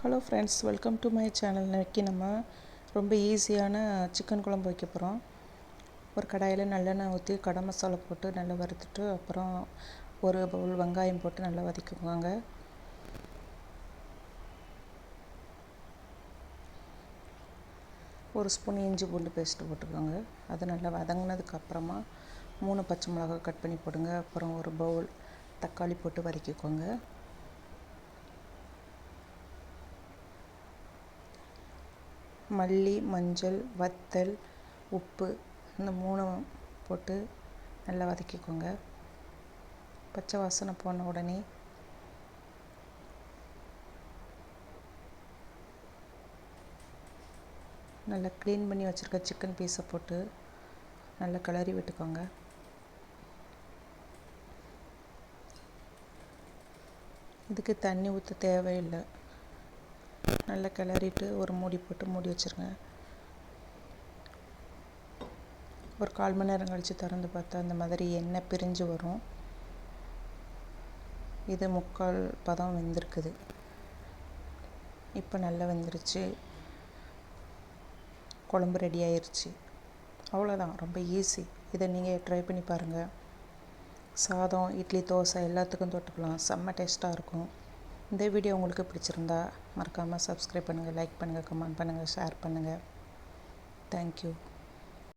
Hello friends welcome to my channel இன்றைக்கி நம்ம ரொம்ப ஈஸியான சிக்கன் குழம்பு வைக்க போகிறோம் ஒரு கடாயில் நல்லெண்ணெய் ஊற்றி கடை மசாலா போட்டு நல்லா வறுத்துட்டு அப்புறம் ஒரு பவுல் வெங்காயம் போட்டு நல்லா வதக்கிக்குவாங்க ஒரு ஸ்பூன் இஞ்சி பூண்டு பேஸ்ட்டு போட்டுக்கோங்க. அது நல்லா வதங்கினதுக்கு அப்புறமா மூணு பச்சை மிளகாய் கட் பண்ணி போடுங்க. அப்புறம் ஒரு பவுல் தக்காளி போட்டு வதக்கிக்கோங்க. மல்லி மஞ்சள் வத்தல் உப்பு இந்த மூணும் போட்டு நல்லா வதக்கிக்கோங்க. பச்சை வாசனை போன உடனே நல்லா க்ளீன் பண்ணி வச்சுருக்க சிக்கன் பீஸை போட்டு நல்லா கிளறி விட்டுக்கோங்க. இதுக்கு தண்ணி ஊற்ற தேவையில்லை. நல்லா கிளறிட்டு ஒரு மூடி போட்டு மூடி வச்சுருங்க. ஒரு கால் மணி நேரம் கழித்து திறந்து பார்த்தா அந்த மாதிரி எண்ணெய் பிரிஞ்சு வரும். இது முக்கால் பதம் வெந்திருக்குது. இப்போ நல்லா வெந்துருச்சு. குழம்பு ரெடி ஆயிடுச்சு அவ்வளோதான் ரொம்ப ஈஸி இதை நீங்கள் ட்ரை பண்ணி பாருங்கள் சாதம் இட்லி தோசை எல்லாத்துக்கும் தொட்டுக்கலாம். செம்ம டேஸ்ட்டாக இருக்கும். இந்த வீடியோ உங்களுக்கு பிடிச்சிருந்தா மறக்காமல் சப்ஸ்கிரைப் பண்ணுங்கள் லைக் பண்ணுங்கள் கமெண்ட் பண்ணுங்கள் ஷேர் பண்ணுங்கள் தேங்க்யூ